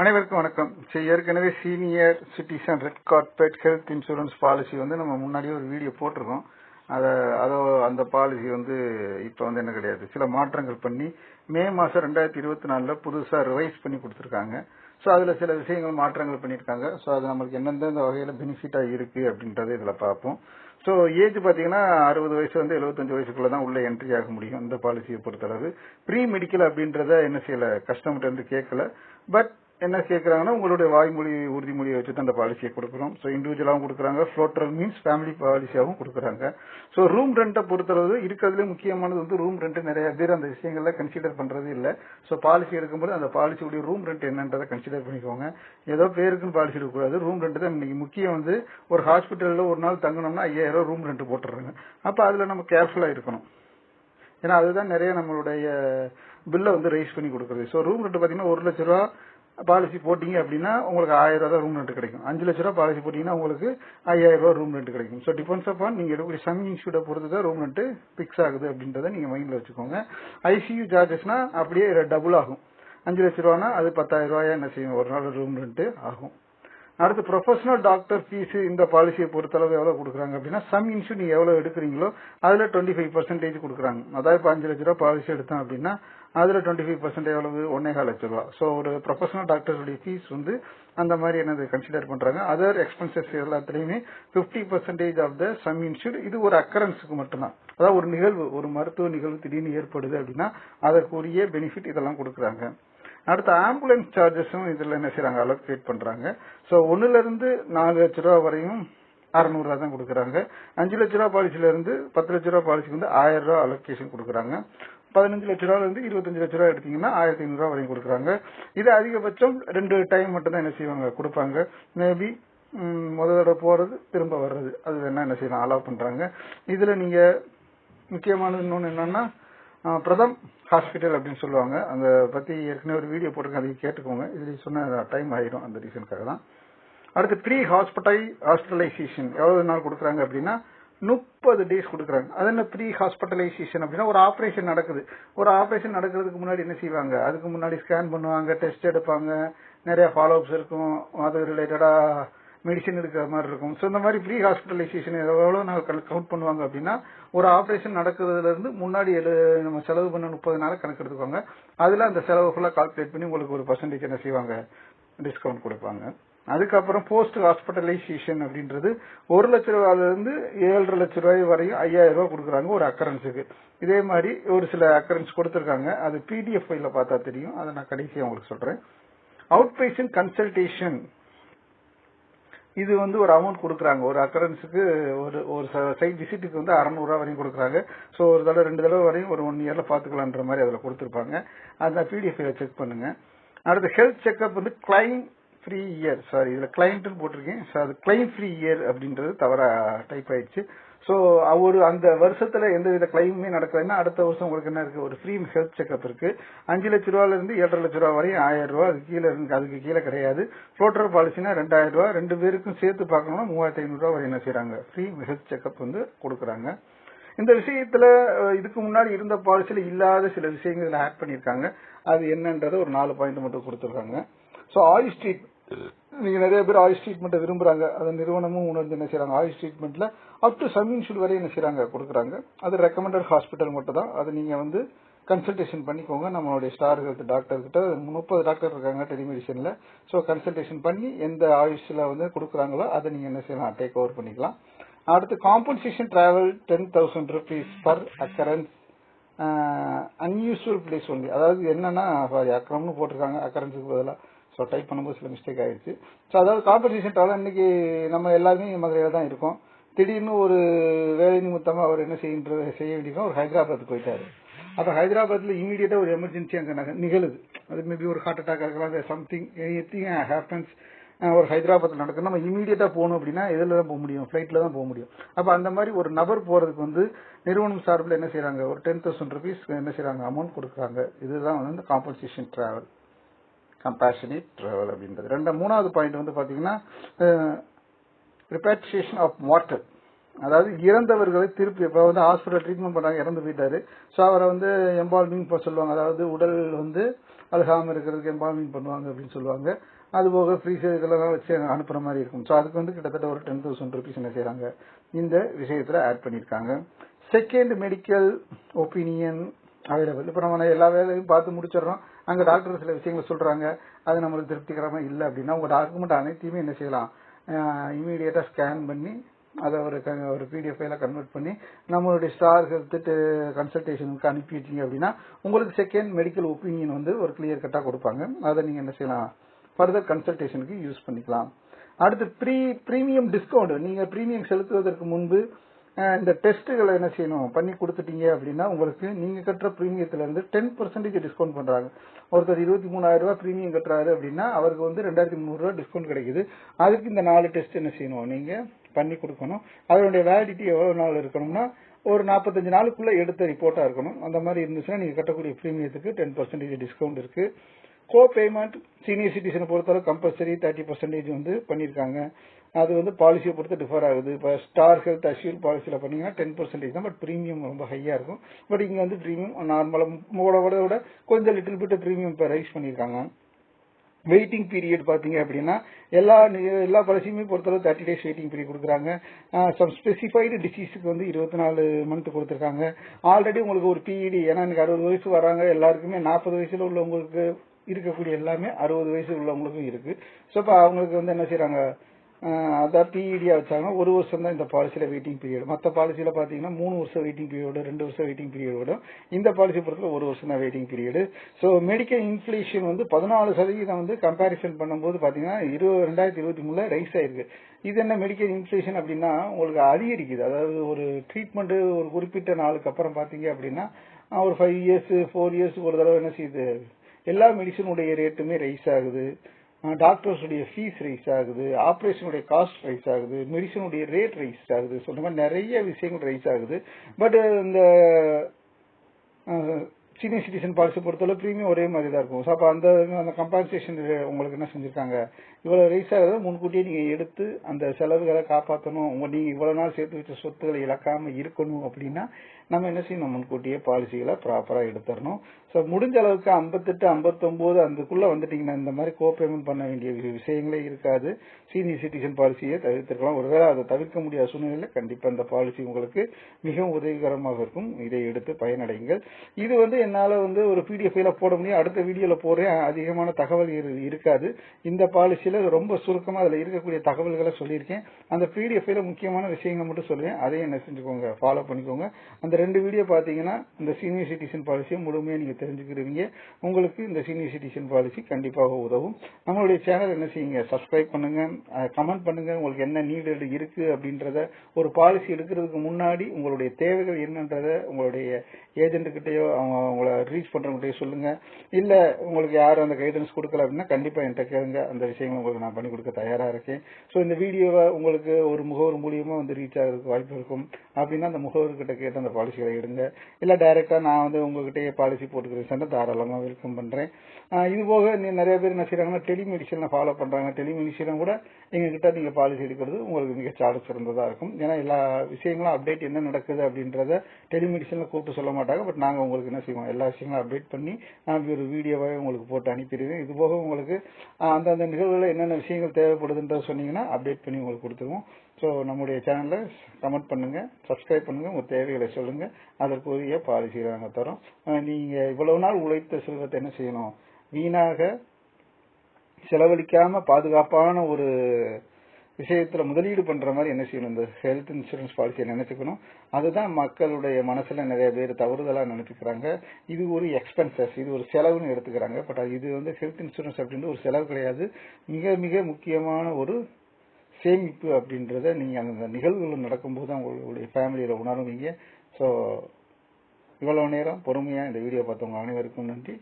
அனைவருக்கும் வணக்கம். சரி ஏற்கனவே senior citizen red carpet health insurance policy வந்து நம்ம முன்னாடியே ஒரு வீடியோ போட்டிருக்கோம். அதை அதோ அந்த பாலிசி வந்து இப்போ வந்து என்ன கிடையாது. சில மாற்றங்கள் பண்ணி மே மாதம் ரெண்டாயிரத்தி இருபத்தி நாலில் புதுசாக ரிவைஸ் பண்ணி கொடுத்துருக்காங்க. ஸோ அதில் சில விஷயங்கள் மாற்றங்கள் பண்ணியிருக்காங்க. ஸோ அது நம்மளுக்கு எந்தெந்த வகையில் பெனிஃபிட்டாக இருக்குது அப்படின்றத இதில் பார்ப்போம். ஸோ ஏஜ் பார்த்தீங்கன்னா அறுபது வயசு வந்து எழுபத்தஞ்சு வயசுக்குள்ள தான் உள்ள என்ட்ரி ஆக முடியும். இந்த பாலிசியை பொறுத்தளவு. ப்ரீ மெடிக்கல் அப்படின்றத என்ன செய்யல? கஸ்டமர்கிட்ட இருந்து கேட்கல. பட் என்ன கேட்கறாங்கன்னா உங்களுடைய வாய்மொழி உறுதிமொழியை வச்சு தான் அந்த பாலிசியை கொடுக்குறோம். ஸோ இண்டிவிஜுவலாகவும் கொடுக்குறாங்க. ஃப்ளோட்டரல் மீன்ஸ் ஃபேமிலி பாலிசியாகவும் கொடுக்குறாங்க. ஸோ ரூம் ரெண்ட்டை பொறுத்தளவு இருக்கிறதுலே முக்கியமானது வந்து ரூம் ரெண்ட் நிறைய பேர் அந்த விஷயங்கள்ல கன்சிடர் பண்ணுறது இல்லை. ஸோ பாலிசி எடுக்கும்போது அந்த பாலிசியுடைய ரூம் ரெண்ட் என்னன்றதை கன்சிடர் பண்ணிக்கோங்க. ஏதோ பேருக்குன்னு பாலிசி எடுக்கக்கூடாது ரூம் ரெண்ட் தான் இன்னைக்கு முக்கியம் வந்து ஒரு ஹாஸ்பிட்டலில் ஒரு நாள் தங்கணும்னா ஐயாயிரம் ரூபா ரூம் ரெண்ட் போட்டுறாங்க அப்போ அதில் நம்ம கேர்ஃபுல்லாக இருக்கணும். ஏன்னா அதுதான் நிறைய நம்மளுடைய பில்லை வந்து ரைஸ் பண்ணி கொடுக்குறது. ஸோ ரூம் ரெண்ட் பார்த்தீங்கன்னா ஒரு லட்ச ரூபா பாலிசி போட்டீங்க அப்படின்னா உங்களுக்கு ஆயிரம் ரூபா தான் ரூம் ரெண்ட் கிடைக்கும். அஞ்சு லட்ச ரூபா பாலிசி போட்டீங்கன்னா உங்களுக்கு ஐயாயிரம் ரூபா ரூம் ரெண்ட் கிடைக்கும். ஸோ டிபெண்ட்ஸ் அப்பான் நீங்க எடுக்கக்கூடிய சம் இன்ஸ்டியூட்டை பொறுத்து தான் ரூம் ரெண்ட் பிக்ஸ் ஆகுது அப்படின்றத நீங்க மைண்ட்ல வச்சுக்கோங்க. ஐசியூ சார்ஜஸ்னா அப்படியே டபுள் ஆகும். அஞ்சு லட்ச ரூபானா அது பத்தாயிரம் ரூபாயா என்ன செய்யும்? ஒரு நாள் ரூம் ரெண்ட் ஆகும். அடுத்து ப்ரொஃபஷனல் டாக்டர் ஃபீஸ் இந்த பாலிசியை பொறுத்தளவு எவ்வளவு கொடுக்குறாங்க அப்படின்னா சம் இன்சூர் நீங்க எவ்வளவு எடுக்கிறீங்களோ அதுல டுவெண்ட்டி ஃபைவ் பர்சன்டேஜ் கொடுக்குறாங்க. அதாவது இப்போ அஞ்சு லட்ச ரூபா பாலிசி எடுத்தோம் அப்படின்னா அதுல டுவெண்ட்டி ஃபைவ் பர்சன்ட் எவ்வளவு? ஒன்னேகால் லட்ச ரூபா. ஸோ ஒரு ப்ரொஃபஷனல் டாக்டருடைய ஃபீஸ் வந்து அந்த மாதிரி என்னது கன்சிடர் பண்றாங்க. அதர் எக்ஸ்பென்சஸ் எல்லாத்துலயுமே fifty percentage of the sum insure இது ஒரு அக்கரன்ஸுக்கு மட்டும்தான். அதாவது ஒரு நிகழ்வு ஒரு மருத்துவ நிகழ்வு திடீர்னு ஏற்படுது அப்படின்னா அதற்குரிய பெனிஃபிட் இதெல்லாம் கொடுக்குறாங்க. அடுத்து ஆம்புலன்ஸ் சார்ஜஸும் இதில் என்ன செய்யறாங்க அலோகேட் பண்றாங்க. ஸோ ஒன்னுல இருந்து நாலு லட்ச ரூபா வரையும் அறநூறுவா தான் கொடுக்குறாங்க. அஞ்சு லட்ச ரூபா பாலிசில இருந்து பத்து லட்ச ரூபா பாலிசிக்கு வந்து ஆயிரம் ரூபா அலோகேஷன் கொடுக்குறாங்க. பதினஞ்சு லட்ச ரூபால இருந்து இருபத்தஞ்சு லட்ச ரூபா எடுத்தீங்கன்னா ஆயிரத்தி ஐநூறுரூவா வரையும் கொடுக்குறாங்க. இது அதிகபட்சம் ரெண்டு டைம் மட்டும் தான் என்ன செய்வாங்க? கொடுப்பாங்க. மேபி முதல் தடவை போறது திரும்ப வர்றது. அது வேணா என்ன செய்யலாம்? அலோவ் பண்றாங்க. இதுல நீங்க முக்கியமானது இன்னொன்று என்னன்னா பிரதம் ஹாஸ்பிட்டல் அப்படின்னு சொல்லுவாங்க. அந்த பத்தி ஏற்கனவே ஒரு வீடியோ போட்டிருக்கேன் அதை கேட்டுக்கோங்க. இதுல சொன்ன டைம் ஆயிடும் அந்த ரீசனுக்காக தான். அடுத்து ப்ரீ ஹாஸ்பிட்டல் ஹாஸ்பிட்டலைசேஷன் எவ்வளவு நாள் கொடுக்குறாங்க அப்படின்னா முப்பது டேஸ் கொடுக்குறாங்க. அது என்ன ப்ரீ ஹாஸ்பிட்டலைசேஷன் அப்படின்னா ஒரு ஆபரேஷன் நடக்குது. ஒரு ஆபரேஷன் நடக்கிறதுக்கு முன்னாடி என்ன செய்வாங்க? அதுக்கு முன்னாடி ஸ்கேன் பண்ணுவாங்க டெஸ்ட் எடுப்பாங்க. நிறைய ஃபாலோ அப்ஸ் இருக்கும். அது ரிலேட்டடா மெடிசன் எடுக்கிற மாதிரி இருக்கும். ஸோ இந்த மாதிரி ப்ரீ ஹாஸ்பிட்டலைசேஷன் எவ்வளோ நாங்கள் கவுண்ட் பண்ணுவாங்க அப்படின்னா ஒரு ஆப்ரேஷன் நடக்கிறதுல இருந்து முன்னாடி எழு நம்ம செலவு பண்ண முப்பது நாள் கணக்கு எடுத்துக்கோங்க. அதில் அந்த செலவு ஃபுல்லாக கால்குலேட் பண்ணி உங்களுக்கு ஒரு பர்சன்டேஜ் என்ன செய்வாங்க? டிஸ்கவுண்ட் கொடுப்பாங்க. அதுக்கப்புறம் போஸ்ட் ஹாஸ்பிட்டலைசேஷன் அப்படின்றது ஒரு லட்ச ரூபாயிலிருந்து ஏழரை லட்ச ரூபாய் வரையும் ஐயாயிரம் ரூபாய் கொடுக்குறாங்க ஒரு அக்கரன்ஸுக்கு இதே மாதிரி ஒரு சில அக்கரன்ஸ் கொடுத்துருக்காங்க. அது பிடிஎஃப் ஃபைல பார்த்தா தெரியும். அதை நான் கடைசியாக உங்களுக்கு சொல்கிறேன் அவுட் பேஷன் கன்சல்டேஷன் இது வந்து ஒரு அமௌண்ட் கொடுக்குறாங்க. ஒரு அக்கரன்ஸுக்கு ஒரு ஒரு சைட் விசிட்டுக்கு வந்து அறநூறுவா வரையும் கொடுக்குறாங்க. ஸோ ஒரு தடவை ரெண்டு தடவை வரையும் ஒரு ஒன் இயர்ல பாத்துக்கலான்ற மாதிரி அதில் கொடுத்துருப்பாங்க. அந்த பிடிஎஃப் செக் பண்ணுங்க. அடுத்து ஹெல்த் செக்அப் வந்து கிளைம் ஃப்ரீ இயர் சாரி இதுல கிளைண்ட்னு போட்டிருக்கேன். ஸோ அது கிளைம் ஃப்ரீ இயர் அப்படின்றது தவறா டைப் ஆயிடுச்சு. ஸோ ஒரு அந்த வருஷத்துல எந்த வித கிளைமுமே நடக்கலைன்னா அடுத்த வருஷம் உங்களுக்கு என்ன இருக்கு? ஒரு ஃப்ரீ ஹெல்த் செக்அப் இருக்கு. அஞ்சு லட்ச ரூபால இருந்து ஏழரை லட்ச ரூபா வரையும் ஆயிரம் ரூபா. அது கீழே இருக்கு அதுக்கு கீழே கிடையாது. ஃப்ளோட்டர் பாலிசினா ரெண்டாயிரம் ரூபா. ரெண்டு பேருக்கும் சேர்த்து பார்க்கணும்னா மூவாயிரத்தி ஐநூறு வரை என்ன செய்யறாங்க ஃப்ரீ ஹெல்த் செக்அப் வந்து கொடுக்குறாங்க. இந்த விஷயத்துல இதுக்கு முன்னாடி இருந்த பாலிசியில இல்லாத சில விஷயங்கள் ஆட் பண்ணியிருக்காங்க. அது என்னன்றத ஒரு நாலு பாயிண்ட் மட்டும் கொடுத்துருக்காங்க. ஸோ ஆயுஷ் ட்ரீட் நீங்க நிறைய பேர் ஆயுஷ் ட்ரீட்மெண்ட் விரும்புறாங்க. அந்த நிறுவனமும் உணர்ந்து என்ன செய்யறாங்க ஆயுஷ் ட்ரீட்மெண்ட்ல அப் டு சம் இன்சூர் வரை என்ன செய்யறாங்க கொடுக்குறாங்க. அது ரெக்கமெண்டட் ஹாஸ்பிட்டல் மட்டும் தான். அது நீங்க வந்து கன்சல்டேஷன் பண்ணிக்கோங்க. நம்மளுடைய ஸ்டார் ஹெல்த் டாக்டர் கிட்ட முப்பது டாக்டர் இருக்காங்க டெலிமெடிசன்ல ஸோ கன்சல்டேஷன் பண்ணி எந்த ஆயுஷ்ல வந்து கொடுக்குறாங்களோ அதை நீங்க என்ன செய்யலாம்? டேக் ஓவர் பண்ணிக்கலாம். அடுத்து compensation travel ten thousand rupees per occurrence unusual place only அதாவது என்னன்னா சாரி அக்கரம்னு போட்டிருக்காங்க. அக்கரன்ஸுக்கு பதிலாக ஸோ டைப் பண்ணும்போது சில மிஸ்டேக் ஆயிடுச்சு ஸோ அதாவது காம்பன்சேஷன் டிராவல் இன்னைக்கு நம்ம எல்லாருமே மதுரையில் தான் இருக்கோம். திடீர்னு ஒரு வேலை நிமித்தமாக அவர் என்ன செய்கின்ற செய்ய வேண்டியதுனா ஒரு ஹைதராபாத் போயிட்டாரு. அப்போ ஹைதராபாத்தில் இமீடியட்டாக ஒரு எமர்ஜென்சி அங்கே நிகழுது. அது மேபி ஒரு ஹார்ட் அட்டாக் இருக்கலாம் சம்திங் எனிதிங் ஹேப்பன்ஸ் ஒரு ஹைதராபாத்தில் நடக்கும் நம்ம இமீடியட்டாக போகணும் அப்படின்னா இதில் தான் போக முடியும்? ஃப்ளைட்டில் தான் போக முடியும். அப்போ அந்த மாதிரி ஒரு நபர் போகிறதுக்கு வந்து நிறுவனம் சார்பில் என்ன செய்கிறாங்க ஒரு டென் தௌசண்ட் ருபீஸ் என்ன செய்கிறாங்க அமௌண்ட் கொடுக்குறாங்க. இதுதான் வந்து காம்பன்சேஷன் ட்ராவல் கம்பேஷனேட் ட்ராவல் அப்படின்றது. ரெண்டு மூணாவது பாயிண்ட் வந்து பார்த்தீங்கன்னா ரிப்பேட்ரியேஷன் ஆஃப் வாட்டர் அதாவது இறந்தவர்களை திருப்பி இப்போ வந்து ஹாஸ்பிட்டல் ட்ரீட்மெண்ட் பண்ணாங்க இறந்து போயிட்டாரு. ஸோ அவரை வந்து எம்பால்மிங் பண்ண சொல்லுவாங்க. அதாவது உடல் வந்து அழுகாமல் இருக்கிறதுக்கு எம்பால்மிங் பண்ணுவாங்க அப்படின்னு சொல்லுவாங்க. அது போக ஃப்ரீசர் இதெல்லாம் வச்சு அனுப்புற மாதிரி இருக்கும். ஸோ அதுக்கு வந்து கிட்டத்தட்ட ஒரு டென் தௌசண்ட் ருபீஸ் என்ன செய்கிறாங்க இந்த விஷயத்தில் ஆட் பண்ணியிருக்காங்க செகண்ட் மெடிக்கல் ஒப்பீனியன் அவைலபிள் இப்போ நம்ம எல்லா வேலையும் பார்த்து முடிச்சிடுறோம். அங்க டாக்டர் சில விஷயங்கள் சொல்றாங்க. அது நம்மளுக்கு திருப்திகரமா இல்லை அப்படின்னா உங்க டாக்குமெண்ட் அனைத்தையுமே என்ன செய்யலாம்? இமீடியட்டா ஸ்கேன் பண்ணி அதை ஒரு க- ஒரு பிடிஎஃப் ஃபைல கன்வெர்ட் பண்ணி நம்மளுடைய ஸ்டார் ஹெல்த் கன்சல்டேஷனுக்கு அனுப்பி அப்படின்னா உங்களுக்கு செகண்ட் மெடிக்கல் ஒப்பீனியன் வந்து ஒரு கிளியர் கட்டா கொடுப்பாங்க. அதை நீங்க என்ன செய்யலாம்? ஃபர்தர் கன்சல்டேஷனுக்கு யூஸ் பண்ணிக்கலாம். அடுத்து ப்ரீ ப்ரீமியம் டிஸ்கவுண்ட் நீங்க ப்ரீமியம் செலுத்துவதற்கு முன்பு இந்த டெஸ்ட்டுகளை என்ன செய்யணும்? பண்ணி கொடுத்துட்டீங்க அப்படின்னா உங்களுக்கு நீங்கள் கட்டுற ப்ரீமியத்துலேருந்து டென் பர்சன்டேஜ் டிஸ்கவுண்ட் பண்ணுறாங்க ஒருத்தர் இருபத்தி மூணாயிரம் ரூபா ப்ரீமியம் கட்டுறாரு அப்படின்னா அவருக்கு வந்து ரெண்டாயிரத்தி முந்நூறுரூவா டிஸ்கவுண்ட் கிடைக்குது. அதுக்கு இந்த நாலு டெஸ்ட் என்ன செய்யணும்? நீங்கள் பண்ணி கொடுக்கணும். அதனுடைய வேலிடிட்டி எவ்வளோ நாள் இருக்கணும்னா ஒரு நாற்பத்தஞ்சு நாளுக்குள்ளே எடுத்த ரிப்போர்ட்டாக இருக்கணும். அந்த மாதிரி இருந்துச்சுன்னா நீங்கள் கட்டக்கூடிய ப்ரீமியத்துக்கு டென் பர்சன்டேஜ் டிஸ்கவுண்ட் இருக்குது கோ பேமெண்ட் சீனியர் சிட்டிசனை பொறுத்தளவு கம்பல்சரி தேர்ட்டி பர்சன்டேஜ் வந்து பண்ணியிருக்காங்க. அது வந்து பாலிசியை பொறுத்து டிஃபர் ஆகுது. இப்போ ஸ்டார் ஹெல்த் அஷ்யூர் பாலிசியில் பண்ணீங்கன்னா டென் பர்சன்டேஜ் தான் பட் ப்ரீமியம் ரொம்ப ஹையாக இருக்கும். பட் இங்கே வந்து ப்ரீமியம் நார்மலாக உங்களோட விட கொஞ்சம் லிட்டில் பிட்டு ப்ரீமியம் இப்போ ரைஸ் பண்ணியிருக்காங்க. வெயிட்டிங் பீரியட் பார்த்தீங்க அப்படின்னா எல்லா எல்லா பாலிசியுமே பொறுத்தளவு தேர்ட்டி டேஸ் வெயிட்டிங் பீரியட் கொடுக்குறாங்க. சம் ஸ்பெசிஃபைடு டிசீஸுக்கு வந்து இருபத்தி நாலு மந்த் கொடுத்துருக்காங்க. ஆல்ரெடி உங்களுக்கு ஒரு பிஇடி ஏன்னா எனக்கு அறுபது வயசு வராங்க எல்லாருக்குமே நாற்பது வயசில் உள்ளவங்களுக்கு இருக்கக்கூடிய எல்லாமே அறுபது வயசு உள்ளவங்களுக்கும் இருக்கு. ஸோ இப்போ அவங்களுக்கு வந்து என்ன செய்கிறாங்க அதான் பிஇடியா வச்சாங்கன்னா ஒரு வருஷம் தான் இந்த பாலிசியில வெயிட்டிங் பீரியட் மற்ற பாலிசியில பாத்தீங்கன்னா மூணு வருஷம் வெயிட்டிங் பீரியட் ரெண்டு வருஷம் வெயிட்டிங் பீரியட் இந்த பாலிசி பொறுத்தல ஒரு வருஷம் தான் waiting period so medical inflation வந்து பதினாலு சதவீதம் வந்து கம்பேரிசன் பண்ணும்போது பாத்தீங்கன்னா இருபது ரெண்டாயிரத்தி இருபத்தி மூணுல ரைஸ் ஆயிருக்கு. இது என்ன மெடிக்கல் இன்ஃபிளேஷன் அப்படின்னா உங்களுக்கு அதிகரிக்குது. அதாவது ஒரு ட்ரீட்மெண்ட் ஒரு குறிப்பிட்ட நாளுக்கு அப்புறம் பாத்தீங்க அப்படின்னா ஒரு ஃபைவ் இயர்ஸ் ஃபோர் இயர்ஸ் ஒரு தடவை என்ன செய்யுது? எல்லா மெடிசனுடைய ரேட்டுமே ரைஸ் ஆகுது. டாக்டர்ஸுடைய ஃபீஸ் ரைஸ் ஆகுது ஆப்ரேஷனுடைய காஸ்ட் ரைஸ் ஆகுது மெடிசனுடைய ரேட் ரைஸ் ஆகுது சொன்ன மாதிரி நிறைய விஷயங்கள் ரைஸ் ஆகுது. பட் இந்த சீனியர் சிட்டிசன் பாலிசி பொறுத்தவரை ப்ரீமியம் ஒரே மாதிரி தான் இருக்கும். ஸோ அப்போ அந்த அந்த கம்பன்சேஷன் உங்களுக்கு என்ன செஞ்சிருக்காங்க? இவ்வளோ ரைஸ் ஆகிறத முன்கூட்டியே நீங்கள் எடுத்து அந்த செலவுகளை காப்பாற்றணும் உங்கள் நீங்கள் இவ்வளோ நாள் சேர்த்து வச்ச சொத்துக்களை இழக்காமல் இருக்கணும் அப்படின்னா நம்ம என்ன செய்யணும்? முன்கூட்டியே பாலிசிகளை ப்ராப்பராக எடுத்துடணும். ஸோ முடிஞ்ச அளவுக்கு ஐம்பத்தெட்டு ஐம்பத்தொம்போது அதுக்குள்ளே வந்துட்டீங்கன்னா இந்த மாதிரி கோ பேமெண்ட் பண்ண வேண்டிய விஷயங்களே இருக்காது. சீனியர் சிட்டிசன் பாலிசியை தவிர்த்திருக்கலாம் ஒருவேளை அதை தவிர்க்க முடியாத சூழ்நிலையில் கண்டிப்பாக இந்த பாலிசி உங்களுக்கு மிகவும் உதவிகரமாக இருக்கும். இதை எடுத்து பயனடைங்கள் இது வந்து என்னால் வந்து ஒரு பிடிஎஃப்ல போட முடியும். அடுத்த வீடியோவில் போடுறேன். அதிகமான தகவல் இரு- இருக்காது. இந்த பாலிசியில் ரொம்ப சுருக்கமாக அதில் இருக்கக்கூடிய தகவல்களை சொல்லியிருக்கேன். அந்த பிடிஎஃப்ல முக்கியமான விஷயங்கள் மட்டும் சொல்லுவேன். அதையும் என்ன செஞ்சுக்கோங்க? ஃபாலோ பண்ணிக்கோங்க. அந்த ரெண்டு வீடியோ பார்த்தீங்கன்னா இந்த சீனியர் சிட்டிசன் பாலிசியை முழுமையாக நீங்கள் தெரிஞ்சுக்கிடுவீங்க. உங்களுக்கு இந்த சீனியர் சிட்டிசன் பாலிசி கண்டிப்பாக உதவும். நம்மளுடைய சேனல் என்ன செய்யுங்க? சப்ஸ்கிரைப் பண்ணுங்க. கமெண்ட் பண்ணுங்க. உங்களுக்கு என்ன நீடு இருக்கு அப்படின்றத ஒரு பாலிசி எடுக்கிறதுக்கு முன்னாடி உங்களுடைய தேவைகள் என்னன்றத உங்களுடைய ஏஜென்ட் அவங்க உங்களை ரீச் பண்றவங்ககிட்டயோ சொல்லுங்க. இல்ல உங்களுக்கு யாரும் அந்த கைடன்ஸ் கொடுக்கல அப்படின்னா கண்டிப்பா என்கிட்ட கேளுங்க. அந்த விஷயங்களை உங்களுக்கு நான் பண்ணி கொடுக்க தயாரா இருக்கேன். ஸோ இந்த வீடியோவை உங்களுக்கு ஒரு முகவர் மூலியமா வந்து ரீச் ஆகிறதுக்கு வாய்ப்பு இருக்கும். அப்படின்னா அந்த முகவர்கிட்ட கேட்டு அந்த பாலிசி பாலிசிகளை எடுங்க. இல்லை டைரெக்டாக நான் வந்து உங்ககிட்டயே பாலிசி போட்டுக்கிறேன். சொன்னா தாராளமாக வெல்கம் பண்றேன். இது போக நீ- நிறைய பேர் என்ன செய்கிறாங்கன்னா டெலிமெடிசனை ஃபாலோ பண்ணுறாங்க டெலிமெடிசனை கூட எங்ககிட்ட நீங்கள் பாலிசி எடுக்கிறது உங்களுக்கு மிக சாடு சிறந்ததாக இருக்கும். ஏன்னா எல்லா விஷயங்களும் அப்டேட் என்ன நடக்குது அப்படின்றத டெலிமெடிசனில் கூப்பிட்டு சொல்ல மாட்டாங்க. பட் நாங்கள் உங்களுக்கு என்ன செய்வோம்? எல்லா விஷயங்களும் அப்டேட் பண்ணி நான் ஒரு வீடியோவாக உங்களுக்கு போட்டு அனுப்பிடுவேன். இது போக உங்களுக்கு அந்தந்த நிகழ்வுகளில் என்னென்ன விஷயங்கள் தேவைப்படுதுன்றத சொன்னீங்கன்னா அப்டேட் பண்ணி உங்களுக்கு கொடுத்துருவோம். ஸோ நம்முடைய சேனலை கமெண்ட் பண்ணுங்கள் சப்ஸ்கிரைப் பண்ணுங்கள் உங்கள் தேவைகளை சொல்லுங்கள் அதற்குரிய பாலிசியை நாங்கள் தரோம். நீங்கள் இவ்வளவு நாள் உழைத்த செல்வத்தை என்ன செய்யணும்? வீணாக செலவழிக்காமல் பாதுகாப்பான ஒரு விஷயத்தில் முதலீடு பண்ணுற மாதிரி என்ன செய்யணும்? இந்த ஹெல்த் இன்சூரன்ஸ் பாலிசியை நினைச்சுக்கணும். அதுதான் மக்களுடைய மனசில் நிறைய பேர் தவறுதலாக நினைச்சுக்கிறாங்க. இது ஒரு எக்ஸ்பென்சஸ் இது ஒரு செலவுன்னு எடுத்துக்கிறாங்க. பட் இது வந்து ஹெல்த் இன்சூரன்ஸ் அப்படின்றது ஒரு செலவு கிடையாது. மிக மிக முக்கியமான ஒரு சேமிப்பு அப்படின்றத நீங்கள் அந்த நிகழ்வுகள் நடக்கும்போது தான் உங்களுடைய ஃபேமிலியில் உணருவீங்க. ஸோ இவ்வளோ நேரம் பொறுமையாக இந்த வீடியோ பார்த்தவங்க அனைவருக்கும் நன்றி.